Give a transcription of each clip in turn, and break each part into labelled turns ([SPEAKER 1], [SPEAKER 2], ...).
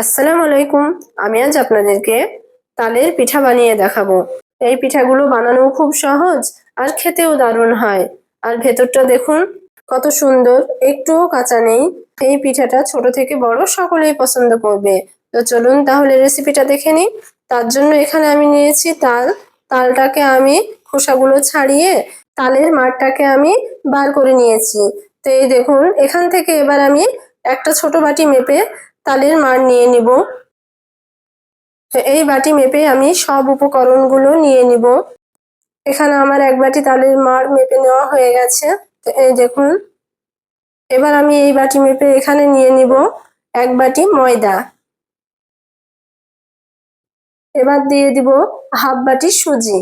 [SPEAKER 1] আসসালামু আলাইকুম। আমি আজ আপনাদেরকে তালের পিঠা বানিয়ে দেখাবো। এই পিঠাগুলো বানানো খুব সহজ আর খেতেও দারুণ হয়। আর ভেতরটা দেখুন, কত সুন্দর। একটুও কাঁচা নেই। এই পিঠাটা ছোট থেকে বড় সকলেই পছন্দ করবে। তো চলুন তাহলে রেসিপিটা দেখে নিই। তার জন্য এখানে আমি নিয়েছি তাল। তালটাকে আমি খোসাগুলো ছাড়িয়ে তালের মাঠটাকে আমি বার করে নিয়েছি। তো এই দেখুন, এখান থেকে এবার আমি একটা ছোট বাটি মেপে তালের মার নিয়ে নিব। এই বাটি মেপে আমি সব উপকরণগুলো নিয়ে নিব। এখানে আমার এক বাটি তালের মার মেপে নেওয়া হয়ে গেছে। এই দেখুন। এবার আমি এই বাটি মেপে এখানে নিয়ে নিব এক বাটি ময়দা। এবার দিয়ে দিব হাফ বাটি সুজি।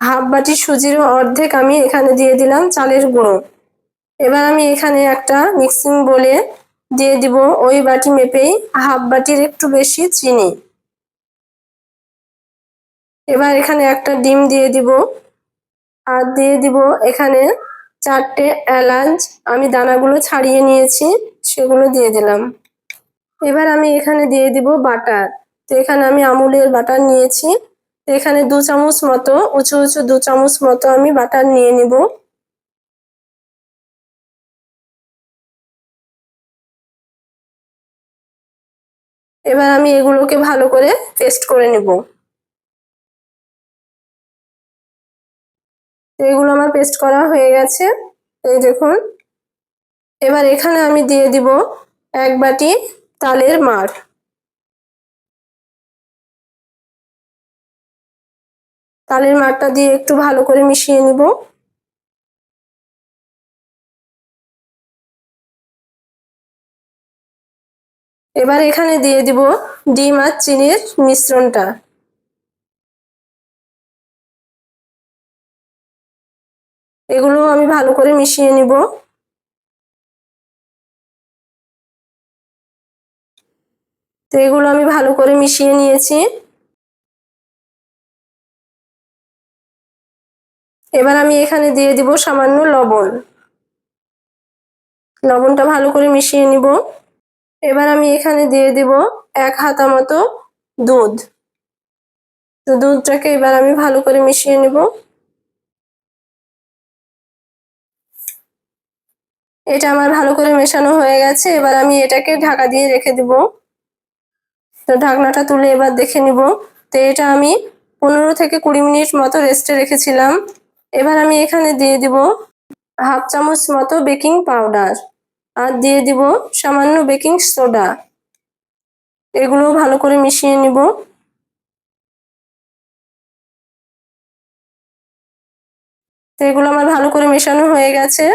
[SPEAKER 1] হাফ বাটি সুজির অর্ধেক আমি এখানে দিয়ে দিলাম চালের গুঁড়ো। এবার আমি এখানে একটা মিক্সিং বলে দিয়ে দিব ওই বাটি মেপেই হাফ বাটির একটু বেশি চিনি। এবার এখানে একটা ডিম দিয়ে দিব। আর দিয়ে দিব এখানে চারটে এলাচ। আমি দানাগুলো ছাড়িয়ে নিয়েছি, সেগুলো দিয়ে দিলাম। এবার আমি এখানে দিয়ে দিব বাটার। তো এখানে আমি আমুলের বাটার নিয়েছি। তো এখানে দু চামচ মতো, উঁচু উঁচু দু চামচ মতো আমি বাটার নিয়ে নিব। এবার আমি এগুলোকে ভালো করে পেস্ট করে নেব। এগুলো আমার পেস্ট করা হয়ে গেছে। এই দেখুন। এবার এখানে আমি দিয়ে দিব এক বাটি তালের মার। তালের মারটা দিয়ে একটু ভালো করে মিশিয়ে নিব। এবার এখানে দিয়ে দিব ডিম আর চিনির মিশ্রণটা। এগুলো আমি ভালো করে মিশিয়ে নিব। তো এগুলো আমি ভালো করে মিশিয়ে নিয়েছি। এবার আমি এখানে দিয়ে দিব সামান্য লবণ। লবণটা ভালো করে মিশিয়ে নিব। এবার আমি এখানে দিয়ে দিব এক হাতা মতো দুধ। তো দুধটাকে এবার আমি ভালো করে মিশিয়ে নিব। এটা আমার ভালো করে মেশানো হয়ে গেছে, এবার আমি এটাকে ঢাকা দিয়ে রেখে দিব। তো ঢাকনাটা তুলে এবার দেখে নিব। তো এটা আমি পনেরো থেকে কুড়ি মিনিট মতো রেস্টে রেখেছিলাম। এবার আমি এখানে দিয়ে দিব হাফ চামচ মতো বেকিং পাউডার আর দিয়ে দিব সামান্য বেকিং সোডা। এগুলো ভালো করে মিশিয়ে নিব। তো এগুলো আমার ভালো করে মেশানো হয়ে গেছে।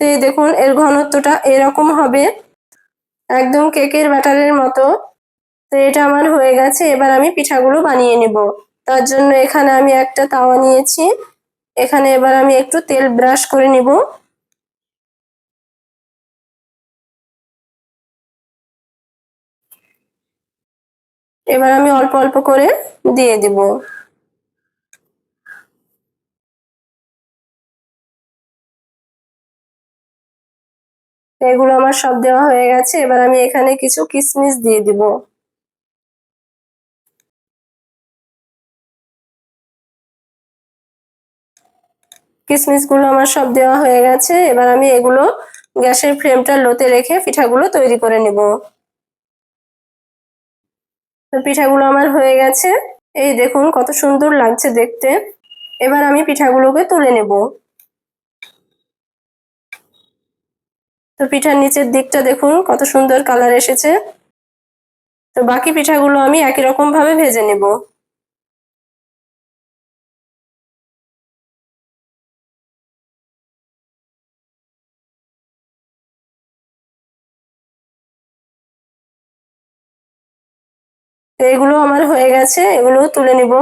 [SPEAKER 1] তো এই দেখুন, এর ঘনত্বটা এরকম হবে। একদম কেকের ব্যাটারের মতো। তো এটা আমার হয়ে গেছে, এবার আমি পিঠাগুলো বানিয়ে নিব। তার জন্য এখানে আমি একটা তাওয়া নিয়েছি। এখানে এবার আমি একটু তেল ব্রাশ করে নিব। এবার আমি অল্প অল্প করে দিয়ে দিব। এগুলো আমার সব দেওয়া হয়ে গেছে, এবার আমি এখানে কিছু কিসমিস দিয়ে দিব। কিশমিশগুলো আমার সব দেওয়া হয়ে গেছে, এবার আমি এগুলো গ্যাসের ফ্লেমটা লোতে রেখে পিঠাগুলো তৈরি করে নেব। পিঠাগুলো আমার হয়ে গেছে। এই দেখুন কত সুন্দর লাগছে দেখতে। এবার আমি পিঠাগুলোকে তুলে নেব। তো পিঠার নিচের দিকটা দেখুন কত সুন্দর কালার এসেছে। তো বাকি পিঠাগুলো আমি একই রকম ভাবে ভেজে নেব। তো এগুলো আমার হয়ে গেছে, এগুলো তুলে নিব।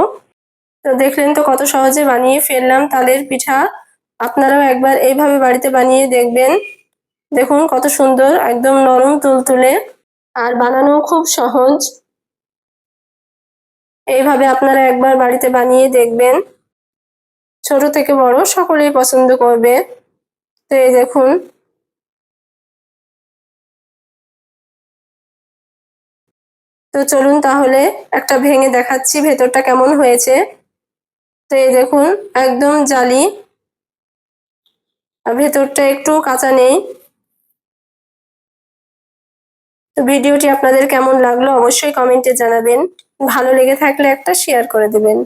[SPEAKER 1] তো দেখলেন তো কত সহজে বানিয়ে ফেললাম তালের পিঠা। আপনারাও একবার এইভাবে বাড়িতে বানিয়ে দেখবেন। দেখুন কত সুন্দর, একদম নরম তুলতুলে আর বানানো খুব সহজ। এইভাবে আপনারা একবার বাড়িতে বানিয়ে দেখবেন। ছোট থেকে বড় সকলেই পছন্দ করবে। তো এই দেখুন তো চলুন তাহলে একটা ভেঙে দেখাচ্ছি ভেতরটা কেমন হয়েছে। তো এই দেখুন, একদম জালি। ভেতরটা একটু কাঁচা নেই। তো ভিডিওটি আপনাদের কেমন লাগল অবশ্যই কমেন্টে জানাবেন। ভালো লেগে থাকলে একটা শেয়ার করে দেবেন।